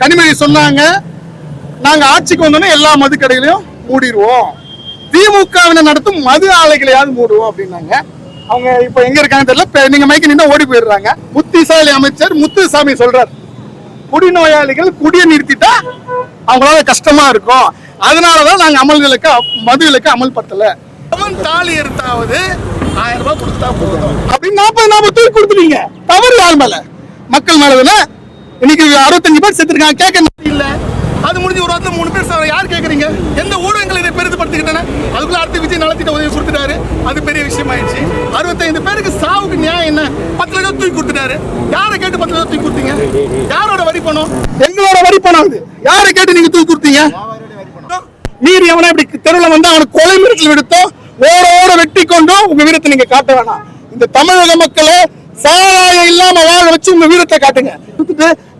கனிமொழி சொன்னாங்க. நாங்க ஆட்சிக்கு வந்தோன்னே எல்லா மது கடைகளையும் மூடிடுவோம். திமுகவினர் நடத்தும் மது ஆலைகளையாவது மூடுவோம் அப்படின்னாங்க. அவங்க இப்ப எங்க இருக்காங்க தெரியல. நீங்க மைக்க நின்று ஓடி போயிடுறாங்க. புத்திசாலி அமைச்சர் முத்துசாமி சொல்றாரு. குடிநோயாளிகள் குடியை நிறுத்திட்டா அவங்களால கஷ்டமா இருக்கும். அதனாலதான் நாங்க அமல்களுக்கு மது விலக்கு அமல்படுத்தல. அவன் தாலி எடுத்தாவது ஆயிரம் ரூபாய் கொடுத்தா போதும். அப்படின்னு நாற்பது நாற்பது தூக்கி கொடுத்துட்டீங்க. தவறு யார் மேல? மக்கள் மேல இன்னைக்கு அறுபத்தஞ்சு பேர் செத்துருக்காங்க கேட்க இல்ல அது முடிஞ்சு ஒரு வாரத்தில் மூணு பேர் சார் யார் கேட்குறீங்க எந்த ஊடகங்கள் இதை பெரிதுபடுத்திக்கிட்டன? அதுக்குள்ள அடுத்து விஜய் நலத்திட்ட உதவி கொடுத்துட்டாரு. அது பெரிய விஷயம் ஆயிடுச்சு அறுபத்தைந்து பேருக்கு சாவுக்கு நியாயம் என்ன? பத்து லட்சம் தூக்கி கொடுத்துட்டாரு. யாரை கேட்டு பத்து லட்சம் தூக்கி கொடுத்தீங்க? யாரோட வரி பணம்? எங்களோட வரி பணம் அது. யாரை கேட்டு நீங்க தூக்கி கொடுத்தீங்க? நீர் எவனா இப்படி தெருவில் வந்து அவனுக்கு கொலை மிரட்டல் விடுத்தோம் ஓட ஓட வெட்டி கொண்டும் உங்க வீரத்தை நீங்க காட்ட வேணாம். இந்த தமிழக மக்களை சாராயம் இல்லாம வாழ வச்சு உங்க வீரத்தை காட்டுங்க.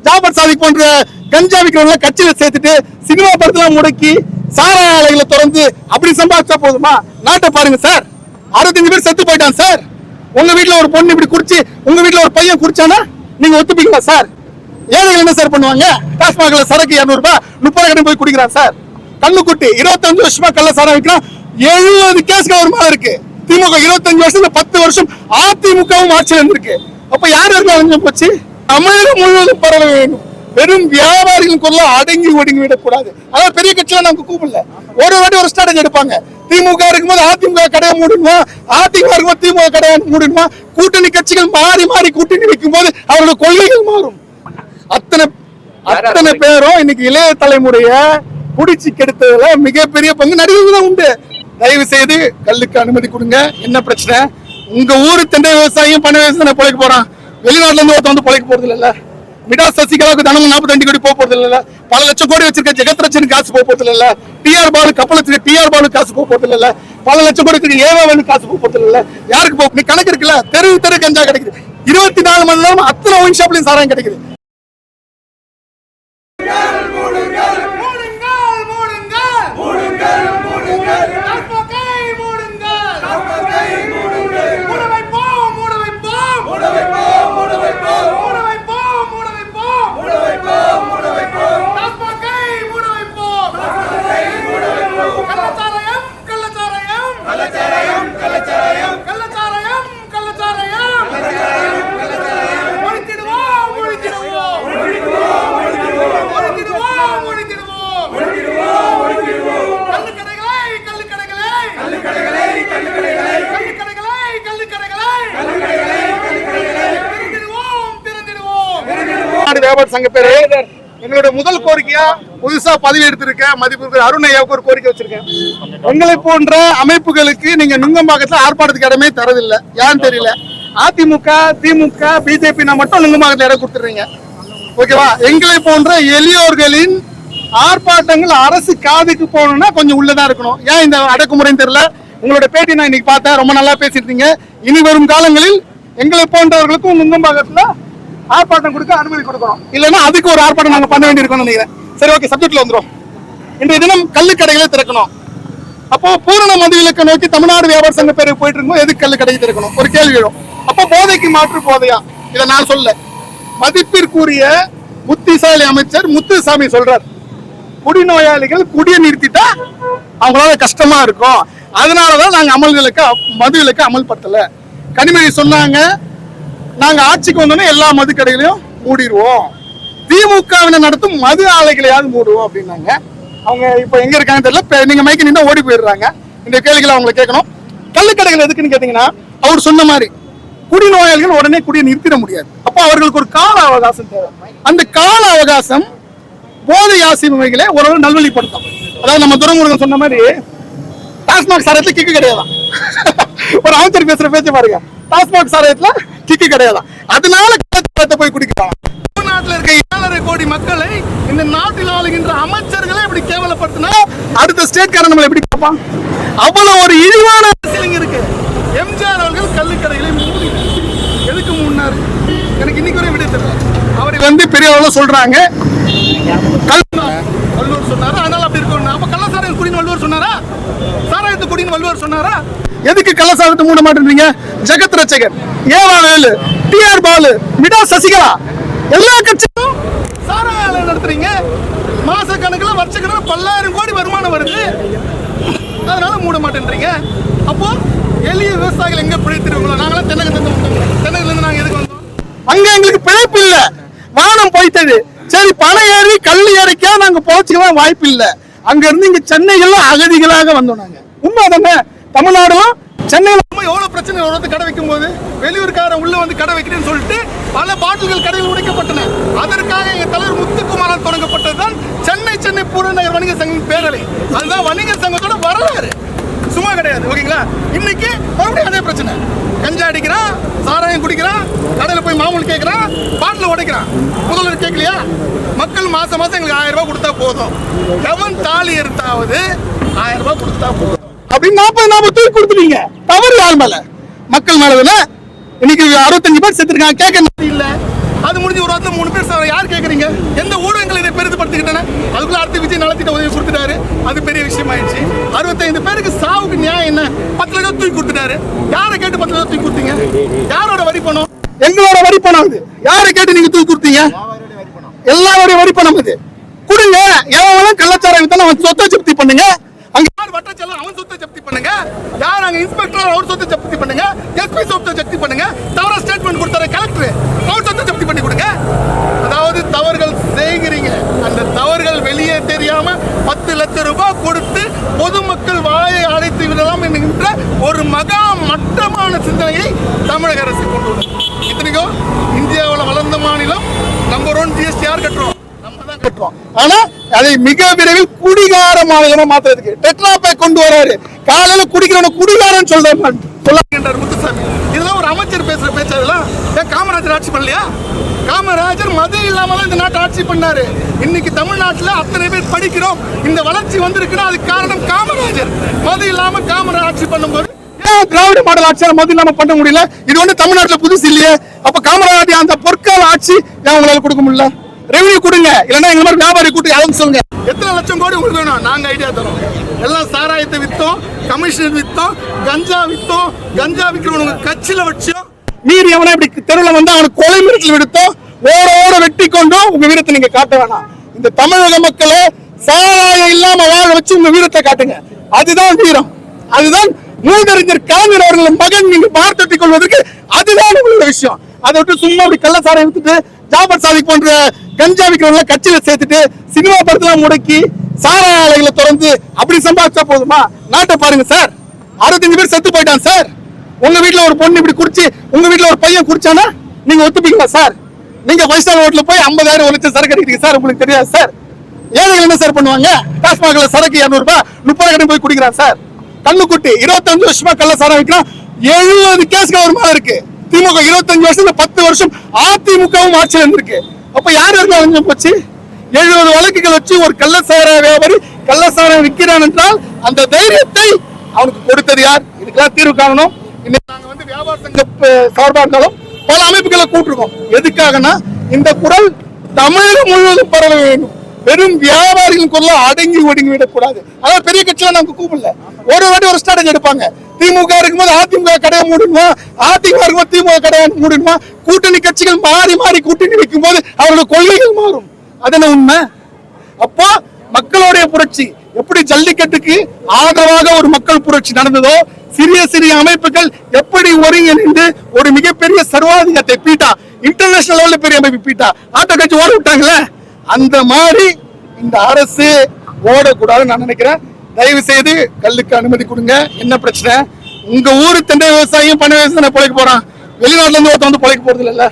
ஜாபர் சாதிக் போன்ற கஞ்சா விற்கிறவங்கள கட்சியில சேர்த்துட்டு சினிமா படத்தெல்லாம் முடக்கி சாராய ஆலைகளை திறந்து அப்படி சம்பாதிச்சா போதுமா? நாட்டை பாருங்க சார். அறுபத்தஞ்சு பேர் செத்து போயிட்டான் சார். உங்க வீட்டுல ஒரு பொண்ணு இப்படி குடிச்சு உங்க வீட்டுல ஒரு பையன் குடிச்சானா? நீங்க ஒத்துப்பீங்களா சார்? ஏழைகள் என்ன சார் பண்ணுவாங்க? டாஸ்மாக்ல சரக்கு இரநூறுபா முப்பது கடன் போய் குடிக்கிறான் சார். கண்ணுக்குட்டி இருபத்தஞ்சு வருஷமா கள்ள சாரம் விற்கிறான் எழுபது கேஸ் கவர்மா இருக்கு. திமுக இருபத்தஞ்சு வருஷம் பத்து வருஷம் அதிமுகவும் ஆட்சியில் இருந்திருக்கு. அப்ப யார் இருந்தா போச்சு? தமிழகம் முழுவதும் பரவ வேண்டும். வெறும் வியாபாரிகள் கொள்ள அடங்கி ஒடுங்கி விடக்கூடாது. அதாவது பெரிய கட்சியெல்லாம் நமக்கு கூப்பிடல. ஒரு வாட்டி ஒரு ஸ்ட்ராட்டஜி எடுப்பாங்க. திமுக இருக்கும்போது அதிமுக கடையை மூடணுமா? அதிமுக இருக்கும்போது திமுக கடையை மூடணுமா? கூட்டணி கட்சிகள் மாறி மாறி கூட்டணி வைக்கும் போது அவரோட கொள்கைகள் மாறும். அத்தனை அத்தனை பேரும் இன்னைக்கு இளைய தலைமுறைய புடிச்சு கெடுத்ததுல மிகப்பெரிய பங்கு நடிகர்கள் தான் உண்டு. தயவு செய்து கல்லுக்கு அனுமதி கொடுங்க. என்ன பிரச்சனை? உங்க ஊரு தென்னை விவசாயியும் பண்ண விவசாயம் பொழைக்க போறான்? வெளிநாட்டுல இருந்து ஒருத்தன் வந்து பொழைக்க போறது இல்ல? மிடா சசிகலாவுக்கு தினமும் நாற்பத்தஞ்சு கோடி போக போறது இல்ல? பல லட்சம் கோடி வச்சிருக்க ஜெகத்ரட்சன் காசு போக போறது இல்ல? டிஆர் பாலு கப்பல் வச்சிருக்க டிஆர் பாலு காசு போக போறது இல்ல? பல லட்சம் கோடி வச்சிருக்க ஏவாவனு காசு போக போறது இல்ல? யாருக்கு போ நீ கணக்கு இருக்குல்ல? தெரு தெரு கஞ்சா கிடைக்குது. இருபத்தி நாலு மணி நேரம் அத்தனை ஒயின் ஷாப்லயும் சாராயம் கிடைக்குது. வியாபார சங்க பேரு. எங்களுடைய முதல் கோரிக்கையா புதுசா பதவி எடுத்திருக்க மதிப்பு அருண் ஐயாவுக்கு ஒரு கோரிக்கை வச்சிருக்கேன். எங்களை போன்ற அமைப்புகளுக்கு நீங்க நுங்கம்பாக்கத்துல ஆர்ப்பாட்டத்துக்கு இடமே தரதில்லை. ஏன்னு தெரியல. அதிமுக திமுக பிஜேபி மட்டும் நுங்கம்பாக்கத்துல இடம் கொடுத்துறீங்க ஓகேவா? எங்களை போன்ற எளியோர்களின் ஆர்ப்பாட்டங்கள் அரசு காதுக்கு போகணும்னா கொஞ்சம் உள்ளதா இருக்கணும். ஏன் இந்த அடக்குமுறைன்னு தெரியல? உங்களோட பேட்டி நான் இன்னைக்கு பார்த்தேன். ரொம்ப நல்லா பேசியிருந்தீங்க. இனி வரும் காலங்களில் எங்களை போன்றவர்களுக்கும் நுங்கம்பாக்கத்துல ஆர்ப்பாட்டம் கொடுக்க அனுமதி கொடுக்கணும். இல்லைன்னா அதுக்கு ஒரு ஆர்ப்பாட்டம் நாங்கள் பண்ண வேண்டியிருக்கோம்னு நினைக்கிறேன். சரி ஓகே சப்ஜெக்ட்ல வந்துடும் இன்றைய தினம் கள்ளுக்கடைகளை திறக்கணும். அப்போ பூரண மதுவிலக்கை நோக்கி தமிழ்நாடு வியாபார சங்க பேருக்கு போயிட்டு இருக்கும்போது எதுக்கு கல்லு திறக்கணும்? ஒரு கேள்வி எழும் அப்போ போதைக்கு மாற்று போதையா? இதை நான் சொல்ல மதிப்பிற்குரிய புத்திசாலி அமைச்சர் முத்துசாமி சொல்றார். குடிநோயாளிகள் குடியை நிறுத்திட்டா அவங்களால கஷ்டமா இருக்கும். அதனாலதான் நாங்க அமல்களுக்கு மது விலக்கு அமல்படுத்தல. கனிமொழி சொன்னாங்க நாங்க ஆட்சிக்கு வந்தோடனே எல்லா மது கடைகளையும் மூடிடுவோம் திமுகவினர் நடத்தும் மது ஆலைகளையாவது மூடுவோம் அப்படின்னாங்க. அவங்க இப்ப எங்க இருக்காங்க தெரியல. இப்ப நீங்க மைக்கு நின்று ஓடி போயிடுறாங்க. இந்த கேள்விகளை அவங்களை கேட்கணும். கள்ளுக்கடைகள் எதுக்குன்னு கேட்டீங்கன்னா அவர் சொன்ன மாதிரி குடிநோயாளிகள் உடனே குடியை நிறுத்திட முடியாது. அப்போ அவர்களுக்கு ஒரு கால அவகாசம் தேவை. அந்த கால அவகாசம் போதை ஆசிரியர்களை ஓரளவு நல்வழிப்படுத்தும். அதாவது நம்ம துரைமுருகன் சொன்ன மாதிரி டாஸ்மாக் சாராயத்துல கிக்கு கிடையாதான். ஒரு அமைச்சர் பேசுற பேச்சு பாருங்க. பாஸ்போர்ட் சாராயத்துல கிக்கு கிடையாது? அதனால கள்ளச்சாராயத்தை போய் குடிக்கலாம். தமிழ்நாட்டுல இருக்க ஏழரை கோடி மக்களை இந்த நாட்டில் ஆளுகின்ற அமைச்சர்களை இப்படி கேவலப்படுத்தினா அடுத்த ஸ்டேட்காரன் நம்மளை எப்படி பார்ப்பான்? அவ்வளவு ஒரு இழிவான அரசியல் இருக்கு. எம்ஜிஆர் அவர்கள் கள்ளுக்கடைகளை மூடி எதுக்கு மூடினாரு? எனக்கு இன்னைக்கு வரை விட தெரியல. அவரை வந்து பெரியவர்களும் சொல்றாங்க. கல்லூர் சொன்னாரு. அதனால கள்ளசாராயம் குடின்னு வள்ளுவர் சொன்னாரா? சாராயத்து குடின்னு வள்ளுவர் சொன்னாரா? எதுக்கு கள்ளசாரத்தை மூட மாட்டேன்றீங்க? Jagath Ratchagar E V Velu TR Balu மிடா Sasikala எல்லா கட்சியும் சாராய ஆலை நடத்துறீங்க. மாச கணக்குல வருஷ கணக்குல பல்லாயிரம் கோடி வருமானம் வருது. அதனால மூட மாட்டேன்றீங்க. அப்போ எளிய விவசாயிகள் எங்க பிழைத்திருவங்களோ நாங்களாம் தென்னகத்துல வந்தோம். தென்னகத்துல இருந்து நாங்க எதுக்கு வந்தோம்? அங்க எங்களுக்கு பிழைப்பு இல்ல. வானம் போயிட்டது சரி பணம் ஏறி கல் ஏறிக்கா நாங்க பொழைச்சிக்கலாம் வாய்ப்பு இல்ல. அங்க இருந்து இங்க சென்னையில அகதிகளாக வந்தோம் நாங்க. உண்மை தானே? தமிழ்நாடுலாம் சென்னையில எவ்வளவு பிரச்சனை வந்து கடை வைக்கும் போது வெளியூர்காரன் உள்ள வந்து கடை வைக்கிறேன்னு சொல்லிட்டு பல பாட்டில்கள் கடையில் உடைக்கப்பட்டன. அதற்காக எங்க தலைவர் முத்துக்குமாரால் தொடங்கப்பட்டதுதான் சென்னை சென்னை பூரநகர் வணிக சங்கம் பேரலை. அதுதான் வணிக சங்கத்தோட வரலாறு. சும்மா கிடையாது ஓகேங்களா? இன்னைக்கு மறுபடியும் அதே பிரச்சனை. கஞ்சா அடிக்கிறான் சாராயம் குடிக்கிறான் கடையில் போய் மாமூல் கேட்கறான் பாட்டில் உடைக்கிறான். முதல்வர் கேட்கலையா மக்கள் மாசம் மாசம் எங்களுக்கு ஆயிரம் ரூபாய் கொடுத்தா போதும். எவன் தாலி எடுத்தாவது ஆயிரம் ரூபாய் கொடுத்தா போதும். அப்படின்னு நாற்பது நாற்பது தூக்கி கொடுத்துட்டீங்க. தவறு யார் மேல? மக்கள் மேல இன்னைக்கு அறுபத்தஞ்சு பேர் செத்துருக்காங்க. கேட்க இல்ல. அது முடிஞ்சு ஒரு வாரத்துல மூணு பேர் சார் யார் கேக்குறீங்க? எந்த ஊடகங்கள் இதை பெரிதுபடுத்திக்கிட்டன? அதுக்குள்ள அடுத்து விஜய் நலத்திட்ட உதவி கொடுத்துட்டாரு. அது பெரிய விஷயம் ஆயிடுச்சு அறுபத்தைந்து பேருக்கு சாவுக்கு நியாயம் என்ன பத்து லட்சம் தூக்கி கொடுத்துட்டாரு யாரை கேட்டு பத்து லட்சம் தூக்கி கொடுத்தீங்க யாரோட வரி பணம்? எங்களோட வரி பணம் இது யாரை கேட்டு நீங்க தூக்கி கொடுத்தீங்க எல்லாரோட வரி பணம்? இது கொடுங்க. எவன் கள்ளச்சாரம் வித்தாலும் அவன் சொத்தை ஜப்தி பண்ணுங்க. அங்க யார் வட்டச்செல்லாம் அவன் சொத்தை ஜப்தி பண்ணுங்க. யார் அங்க இன்ஸ்பெக்டர் அவர் சொத்தை ஜப்தி பண்ணுங்க. எஸ்பி சொத்தை ஜப்தி பண்ணுங்க. தவறா ஸ்டேட்மெண்ட் கொடுத்தாரு கலெக்டர் அவர் சொத்தை ஜப்தி பண்ணி கொடுங்க. அதாவது தவறுகள் செய்கிறீங்க. அந்த தவறுகள் வெளியே தெரியாம பத்து லட்சம் ரூபாய் கொடுத்து பொதுமக்கள் வாயை அடைத்து விடலாம் என்கின்ற ஒரு மகா மட்டமான சிந்தனையை தமிழக அரசு கொண்டு வரும் இத்தனைக்கும் இந்தியாவில் வளர்ந்த மாநிலம் நம்பர் ஒன் ஜிஎஸ்டி யார் கட்டுறோம் நம்ம தான் கட்டுறோம். ஆனா அதை மிக விரைவில் குடிகார மாநிலமா மாத்துறதுக்கு டெட்ராப்பை கொண்டு வராரு காலையில குடிக்கிறவன குடிகாரன் சொல்றாரு சொல்லுகின்றார் முத்துசாமி. இதெல்லாம் ஒரு அமைச்சர் பேசுற பேச்சு அதெல்லாம் ஏன் காமராஜர் ஆட்சி பண்ணலையா? காமராஜர் மதம் இல்லாம இந்த நாட்டை ஆட்சி பண்ணாரு. இன்னைக்கு தமிழ்நாட்டுல அத்தனை பேர் படிக்கிறோம். இந்த வளர்ச்சி வந்திருக்குன்னா அதுக்கு காரணம் காமராஜர். மதம் இல்லாம காமராஜர் ஆட்சி பண்ணும்போது திராவிட மாடல் ஆட்சியால மதம் இல்லாம பண்ண முடியல? இது வந்து தமிழ்நாட்டுல புதுசு இல்லையே. அப்ப காமராஜர் அந்த பொற்கால ஆட்சி ஏன் உங்களால கொடுக்க முடியல? ரெவன்யூ கொடுங்க. இல்லைன்னா எங்க மாதிரி வியாபாரி கூட்டி யாரும் சொல்லுங்க. எத்தனை லட்சம் கோடி உங்களுக்கு வேணும்? நாங்க ஐடியா தரோம். எல்லாம் சாராயத்தை வித்தோம் கமிஷன் வித்தோம் கஞ்சா வித்தோம் கஞ்சா விற்கிறவங்க கட்சியில வச்சோம் மீறி அவனை இப்படி தெருவில் வந்து அவனுக்கு கொலை மிரட்டல் விடுத்தோம் ஓட ஓட வெட்டி கொண்டோம் உங்க வீரத்தை நீங்க காட்ட வேணாம். இந்த தமிழக மக்களை சாராயம் இல்லாம வாழ வச்சு உங்க வீரத்தை காட்டுங்க. அதுதான் வீரம். அதுதான் மூதறிஞர் கலைஞர் அவர்களின் மகன் நீங்க பார்த்தொட்டிக் கொள்வதற்கு அதுதான் உங்களோட விஷயம். அதை விட்டு சும்மா அப்படி கள்ளசாரை வித்துட்டு ஜாபர் சாதிக் போன்ற கஞ்சா விற்கிறவங்கள கட்சியில சேர்த்துட்டு சினிமா படத்தெல்லாம் முடக்கி சாராய ஆலைகளை திறந்து அப்படி சம்பாதிச்சா போதுமா? நாட்டை பாருங்க சார். அறுபத்தஞ்சு பேர் செத்து போயிட்டான் சார். உங்க வீட்டுல ஒரு பொண்ணு இப்படி குடிச்சு உங்க வீட்டுல ஒரு பையன் குடிச்சானா? நீங்க ஒத்துப்பீங்களா சார்? நீங்க ஃபைவ் ஸ்டார் ஹோட்டல போய் ஐம்பதாயிரம் ஒரு லட்சம் சரக்கு அடிக்கிறீங்க சார் உங்களுக்கு தெரியாது சார். ஏழைகள் என்ன சார் பண்ணுவாங்க? டாஸ்மாக்ல சரக்கு இரநூறுபா முப்பது கடை போய் குடிக்கிறான் சார். கண்ணுக்குட்டி இருபத்தஞ்சு வருஷமா கள்ள சாரம் வைக்கிறான். எழுபது கேஸ் கவர்மா இருக்கு. திமுக இருபத்தஞ்சு வருஷத்துல பத்து வருஷம் அதிமுகவும் ஆட்சியில் இருந்திருக்கு. அப்ப யார் யாருக்கு கொஞ்சம் போச்சு? எழுபது வழக்குகள் வச்சு ஒரு கள்ளசார வியாபாரி கள்ளசாரம் விற்கிறான் என்றால் அந்த தைரியத்தை அவனுக்கு கொடுத்தது யார்? இதுக்கெல்லாம் தீர்வு காணணும். இன்னைக்கு நாங்க வந்து வியாபார சங்க சார்பாக இருந்தாலும் பல அமைப்புகளை கூட்டிருக்கோம். எதுக்காகனா இந்த குரல் தமிழகம் முழுவதும் பரவ வேண்டும். வெறும் வியாபாரிகளுக்குள்ள குரல அடங்கி ஒடுங்கி விடக்கூடாது. அதாவது பெரிய கட்சியெல்லாம் நமக்கு கூப்பிடல. ஒரு வாட்டி ஒரு ஸ்ட்ராட்டஜி எடுப்பாங்க. திமுக இருக்கும்போது அதிமுக கடையை மூடணுமா? அதிமுக இருக்கும்போது திமுக கடையை மூடணுமா? கூட்டணி கட்சிகள் மாறி மாறி கூட்டணி வைக்கும் போது அவரோட கொள்கைகள் மாறும். அதென்ன உண்மை? அப்போ மக்களுடைய புரட்சி எப்படி ஜல்லிக்கட்டுக்கு ஆதரவாக ஒரு மக்கள் புரட்சி நடந்ததோ சிறிய சிறிய அமைப்புகள் எப்படி ஒருங்கிணைந்து ஒரு மிகப்பெரிய சர்வாதிகாரத்தை பீட்டா இன்டர்நேஷனல் லெவல்ல பெரிய அமைப்பு பீட்டா ஆட்டோ கட்சி ஓட விட்டாங்களே? அந்த மாதிரி இந்த அரசு ஓடக்கூடாதுன்னு நான் நினைக்கிறேன். தயவு செய்து கல்லுக்கு அனுமதி கொடுங்க. என்ன பிரச்சனை? உங்க ஊரு தென்னை விவசாயம் பண்ண விவசாயம் பிழைக்க போறான். வெளிநாட்டுல இருந்து ஒருத்த வந்து பிழைக்க போறது இல்ல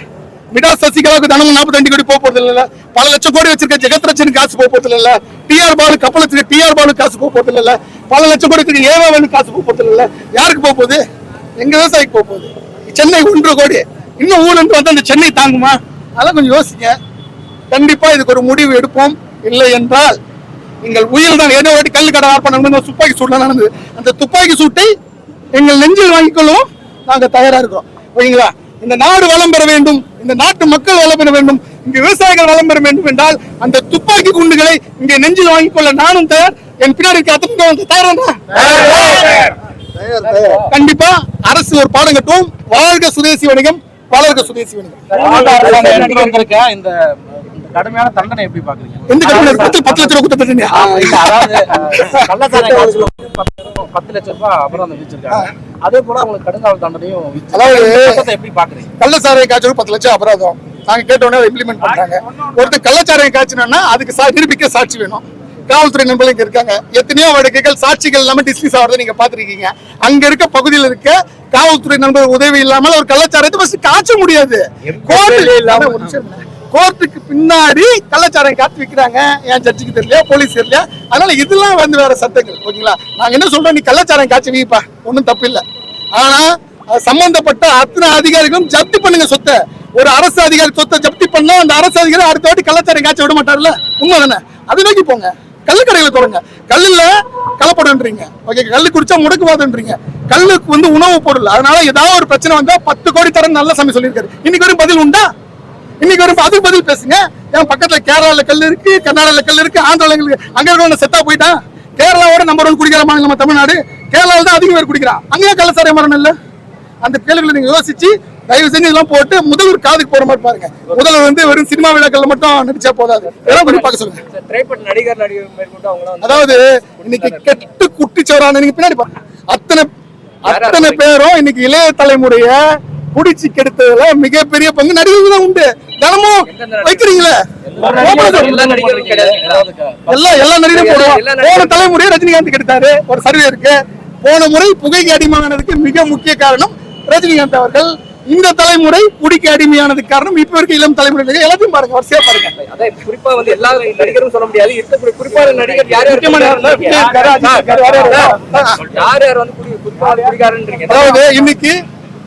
மிடா சசிகலாவுக்கு தினமும் நாற்பத்தி கோடி போக போறது இல்ல பல லட்சம் கோடி வச்சிருக்க ஜெகத்ரட்சன் காசு போக போறது இல்ல டிஆர் பாலு கப்பல் வச்சிருக்க டிஆர் பாலு காசு போக போறது இல்ல பல லட்சம் கோடி வச்சிருக்க ஏவாவனு காசு போக போறது இல்ல யாருக்கு போக போகுது? எங்க விவசாயிக்கு போக போகுது. சென்னை ஒன்றரை கோடி. இன்னும் ஊழல் வந்து அந்த சென்னை தாங்குமா? அதெல்லாம் கொஞ்சம் யோசிங்க. கண்டிப்பா இதுக்கு ஒரு முடிவு எடுப்போம். இல்லை என்றால் நீங்கள் உயிர் தான் ஏதோ வாட்டி கல் கடை பண்ணணும் துப்பாக்கி சூட்ல நடந்தது. அந்த துப்பாக்கி சூட்டை எங்கள் நெஞ்சில் வாங்கிக்கொள்ளவும். நாங்கள் நாங்க தயாரா இருக்கிறோம். ஓகேங்களா இந்த நாடு வளம் பெற வேண்டும். இந்த நாட்டு மக்கள் வளம் பெற வேண்டும். இங்கு விவசாயிகள் வளம் பெற வேண்டும் என்றால் அந்த துப்பாக்கி குண்டுகளை இங்கே நெஞ்சில் வாங்கிக்கொள்ள நானும் தயார். என் பின்னாடி இருக்க அத்தனை தயாரா கண்டிப்பா அரசு ஒரு பாடம் கட்டுவோம் வாழ்க சுதேசி வணிகம் வளர்க சுதேசி வணிகம். இந்த கடுமையான தண்டனை எப்படி பாக்குறீங்க? எந்த பத்து பத்து லட்ச ரூபா அதாவது கள்ளச்சாராய காய்ச்சல் வந்து பத்து லட்சம் ரூபாய் அபராதம் விதிச்சிருக்காங்க. அதே போல அவங்களுக்கு கடுங்காவல் தண்டனையும். அதாவது- எப்படி பாக்குறீங்க? கள்ளச்சாராயம் காய்ச்சல் பத்து லட்சம் அபராதம். நாங்க கேட்டோன்னே இம்ப்ளிமெண்ட் பண்றாங்க. ஒருத்தர் கள்ளச்சாராயம் காய்ச்சினா அதுக்கு சா நிரூபிக்க சாட்சி வேணும். காவல்துறை நண்பர்கள் இங்க இருக்காங்க. எத்தனையோ வழக்குகள் சாட்சிகள் இல்லாம டிஸ்மிஸ் ஆகிறத நீங்க பாத்திருக்கீங்க அங்க இருக்க பகுதியில் இருக்க காவல்துறை நண்பர்கள் உதவி இல்லாமல் ஒரு கள்ளச்சாரத்தை ஃபர்ஸ்ட் காய்ச்ச முடியாது. கோர்ட்டு கோர்ட்டுக்கு பின்னாடி கள்ளச்சாரம் காத்து விற்கிறாங்க என் ஜட்ஜுக்கு தெரியலையா போலீஸ் தெரியலையா? அதனால இதெல்லாம் வந்து வேற சட்டங்கள் ஓகேங்களா? நாங்க என்ன சொல்றோம் நீ கள்ளச்சாரம் காய்ச்சி வீப்பா. ஒன்றும் தப்பு இல்லை. ஆனா அது சம்பந்தப்பட்ட அத்தனை அதிகாரிகளும் ஜப்தி பண்ணுங்க சொத்தை. ஒரு அரசு அதிகாரி சொத்தை ஜப்தி பண்ணா அந்த அரசு அதிகாரி அடுத்த வாட்டி கள்ளச்சாரம் காய்ச்சி விட மாட்டார்ல உண்மை தானே அது நோக்கி போங்க. கள்ளுக்கடையில தொடங்க. கல்லுல கலப்படன்றீங்க ஓகே கல் குடிச்சா முடக்குவாதன்றீங்க. கல்லுக்கு வந்து உணவு பொருள். அதனால ஏதாவது ஒரு பிரச்சனை வந்தா பத்து கோடி தரம் நல்ல சமயம் சொல்லியிருக்காரு. இன்னைக்கு வரைக்கும் பதில் உண்டா? இன்னைக்கு வரையும் அதுக்கு பதில் பேசுங்க. என் பக்கத்துல கேரளால கல் இருக்கு கர்நாடகால கல் இருக்கு ஆந்திரால அங்க இருக்கிறவங்க செத்தா போயிட்டான் கேரளாவோட நம்பர் ஒன் குடிக்கிற மாநிலம் நம்ம தமிழ்நாடு. கேரளாவில் தான் அதிகம் பேர் குடிக்கிறான் அங்கேயே கள்ளச்சாராய மரணம் இல்ல. அந்த கேள்விகளை நீங்க யோசிச்சு தயவு செஞ்சு இதெல்லாம் போட்டு முதல்வர் காதுக்கு போற மாதிரி பாருங்க. முதல்வர் வந்து வெறும் சினிமா விழாக்கள்ல மட்டும் நடிச்சா போதாது. இதெல்லாம் கொஞ்சம் பார்க்க சொல்லுங்க. நடிகர் நடிகர் அதாவது இன்னைக்கு கெட்டு குட்டிச்சவரான நீங்க பின்னாடி பாருங்க. அத்தனை அத்தனை பேரும் இன்னைக்கு இளைய தலைமுறைய குடிச்சு கெடுத்ததுல மிகப்பெரிய பங்கு நடிகர்கள் தான் உண்டு தினமும் வைக்கிறீங்களே எல்லா எல்லா நடிகரும் போடுவோம் போன தலைமுறையை ரஜினிகாந்த் கெடுத்தாரு ஒரு சர்வே இருக்கு போன முறை புகைக்கு அடிமையானதுக்கு மிக முக்கிய காரணம் ரஜினிகாந்த் அவர்கள் இந்த தலைமுறை குடிக்கு அடிமையானதுக்கு காரணம் இப்ப இருக்க இளம் தலைமுறை எல்லாத்தையும் பாருங்க வரிசையா பாருங்க அதான் குறிப்பா வந்து எல்லா நடிகரும் சொல்ல முடியாது இருக்கக்கூடிய குறிப்பான நடிகர் யார் யார் யார் வந்து குறிப்பா அதாவது இன்னைக்கு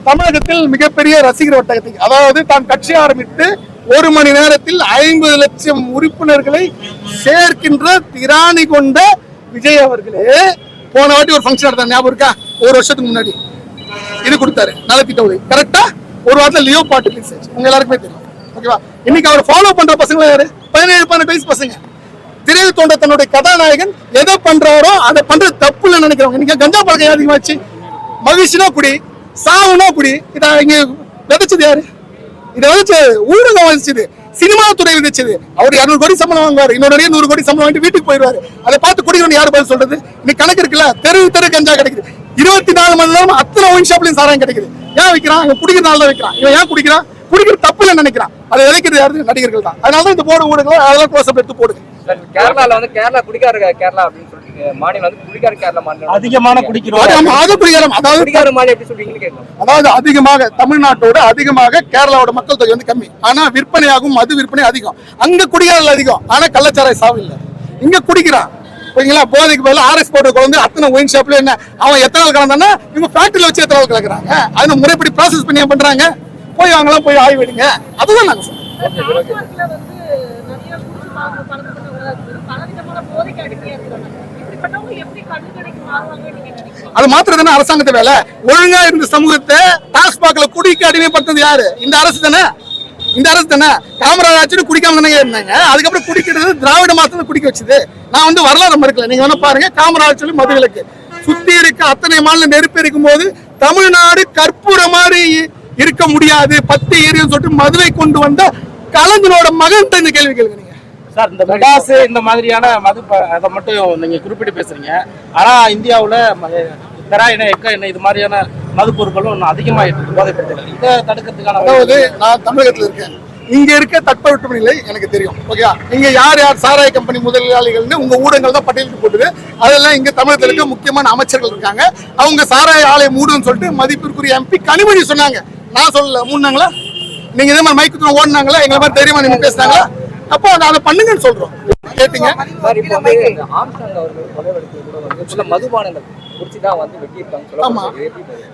தமிழகத்தில் மிகப்பெரிய ரசிகர் வட்டகத்தை அதாவது தான் கட்சி ஆரம்பித்து ஒரு மணி நேரத்தில் ஐம்பது லட்சம் உறுப்பினர்களை சேர்க்கின்ற திராணி கொண்ட விஜய் அவர்களே போன வாட்டி ஒரு ஃபங்க்ஷன் நடத்தார் ஞாபகம் இருக்கா? ஒரு வருஷத்துக்கு முன்னாடி. இது கொடுத்தாரு நலத்திட்ட உதவி. கரெக்டா ஒரு வாரத்தில் லியோ பாட்டு ரிலீஸ் ஆச்சு உங்க எல்லாருக்குமே தெரியும். ஓகேவா? இன்னைக்கு அவர் ஃபாலோ பண்ற பசங்க யாரு? பதினேழு பன்னெண்டு வயசு பசங்க. திரையில் தோன்ற தன்னுடைய கதாநாயகன் எதை பண்றாரோ அதை பண்றது தப்பு இல்லைன்னு நினைக்கிறவங்க. இன்னைக்கு கஞ்சா பழக்கம் அதிகமாச்சு? மகிழ்ச்சினா குடி. சாவுனா அப்படி. இதை இங்க விதைச்சது யாரு? இதை விதைச்சு ஊடகம் விதைச்சது சினிமா துறை விதைச்சது. அவர் இரநூறு கோடி சம்பளம் வாங்குவார். இன்னொரு நூறு கோடி சம்பளம் வாங்கிட்டு வீட்டுக்கு போயிடுவாரு. அதை பார்த்து குடிக்கணும் யாரு பதில் சொல்றது? இன்னைக்கு கணக்கு இருக்குல்ல தெரு தெரு கஞ்சா கிடைக்குது. இருபத்தி நாலு மணி நேரம் அத்தனை ஒயின் ஷாப்லயும் சாராயம் கிடைக்குது. ஏன் வைக்கிறான்? இவன் குடிக்கிறனால தான் வைக்கிறான். இவன் ஏன் குடிக்கிறான்? குடிக்கிற தப்பு இல்லைன்னு நினைக்கிறான். அதை விதைக்கிறது யாரு? நடிகர்கள் தான். அதனால தான் இந்த போர்டு ஊடகம் அதெல்லாம் க்ளோஸ் எடுத்து போடுங்க. கேரளால வந்து கேரளா குடிகார கேரளா அப்படின்னு சொல்றீங்க. மாநிலம் வந்து குடிகார கேரளா மாநிலம் அதிகமான குடிக்கிறோம். அது ஆமா, அது குடிகாரம். அதாவது குடிகார மாநிலம் எப்படி சொல்றீங்கன்னு கேட்கலாம். அதாவது அதிகமாக தமிழ்நாட்டோட அதிகமாக கேரளாவோட மக்கள் தொகை வந்து கம்மி. ஆனா விற்பனையாகும் மது விற்பனை அதிகம். அங்க குடிகாரர்கள் அதிகம். ஆனா கள்ளச்சாராய சாவு இல்ல. இங்க குடிக்கிறான். ஓகேங்களா போதைக்கு பதிலா ஆர்எஸ் போட்டு குழந்தை அத்தனை ஒயின் ஷாப்ல என்ன? அவன் எத்தனை நாள் கலந்தானா இவங்க ஃபேக்டரியில வச்சு எத்தனை நாள் கலக்குறாங்க? அது முறைப்படி ப்ராசஸ் பண்ணி பண்றாங்க? போய் அவங்களாம் போய் ஆய்வு எடுங்க. அதுதான் நாங்க சொல்றோம். அது மாத்திரதானே அரசாங்கத்து வேலை? ஒழுங்கா இருந்த சமூகத்தை டாஸ்மாக்ல குடிக்க அடிமைப்படுத்தது யாரு? இந்த அரசு தானே? இந்த அரசு தானே? காமராஜர் குடிக்காம தானே இருந்தாங்க. அதுக்கப்புறம் குடிக்கிறது திராவிட மாசத்துல குடிக்க வச்சது. நான் வந்து வரலாறு மறுக்கல நீங்க வேணா பாருங்க. காமராஜர் சொல்லி சுத்தி இருக்க அத்தனை மாநில நெருப்பு இருக்கும் போது தமிழ்நாடு கற்பூர மாதிரி இருக்க முடியாது. பத்து ஏரியும் சொல்லிட்டு மதுவை கொண்டு வந்த கலைஞனோட மகன் இந்த கேள்வி கேளுங்க சார் இந்த மெடாஸ் இந்த மாதிரியான மது அதை மட்டும் நீங்க குறிப்பிட்டு பேசுறீங்க. ஆனா இந்தியாவுல தெரா எண்ணெய் எக்க எண்ணெய் இது மாதிரியான மது பொருட்களும் இன்னும் அதிகமாயிட்டு இருக்கு. போதைப் பொருட்கள் இதை தடுக்கிறதுக்கான அதாவது நான் தமிழகத்துல இருக்கேன். இங்க இருக்க தட்பவெட்ப நிலை எனக்கு தெரியும். ஓகேவா இங்க யார் யார் சாராய கம்பெனி முதலாளிகள்னு உங்க ஊடகங்கள் தான் பட்டியலிட்டு போட்டுது. அதெல்லாம் இங்க தமிழகத்துல இருக்க முக்கியமான அமைச்சர்கள் இருக்காங்க. அவங்க சாராய ஆலையை மூடுன்னு சொல்லிட்டு மதிப்பிற்குரிய எம்பி கனிமொழி சொன்னாங்க. நான் சொல்லல. மூணாங்களா நீங்க இதே மாதிரி மைக்கு ஓடினாங்களா? எங்களை மாதிரி தெரியுமா நீங்க பேசுனாங்களா? அப்போ அதை அதை பண்ணுங்கன்னு சொல்றோம். கேட்டீங்க? கொலை?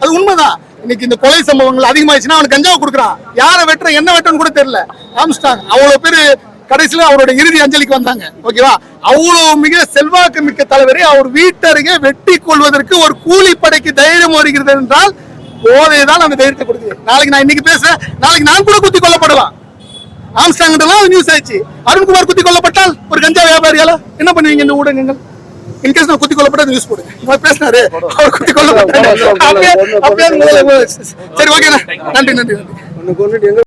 அது உண்மைதான். இன்னைக்கு இந்த கொலை சம்பவங்கள் அதிகமாயிடுச்சுன்னா அவனுக்கு கஞ்சாவை கொடுக்குறான். யாரை வெட்டுற என்ன வெட்டன்னு கூட தெரியல. ஆம்ஸ்டாங் அவ்வளவு பேரு கடைசியில அவரோட இறுதி அஞ்சலிக்கு வந்தாங்க. ஓகேவா? அவ்வளவு மிக செல்வாக்கு மிக்க தலைவரை அவர் வீட்டருகே வெட்டி கொள்வதற்கு ஒரு கூலிப்படைக்கு தைரியம் வருகிறது என்றால் போதை தான் அந்த தைரியத்தை கொடுக்குது. நாளைக்கு நான் இன்னைக்கு பேசுறேன். நாளைக்கு நான் கூட குத்தி கொல்லப்படலாம். ஆம்ஸ்டாங் நியூஸ் ஆயிடுச்சு. அருண்குமார் குத்தி கொல்லப்பட்டால் ஒரு கஞ்சா வியாபாரியால என்ன பண்ணுவீங்க இந்த ஊடகங்கள்? இன்கேஸ் நான் குத்தி கொல்லப்பட்ட நியூஸ் போடுங்க. இவர் பேசினாரு. அவர் குத்தி கொல்லப்பட்டாரு சரி ஓகேண்ணா நன்றி நன்றி நன்றி.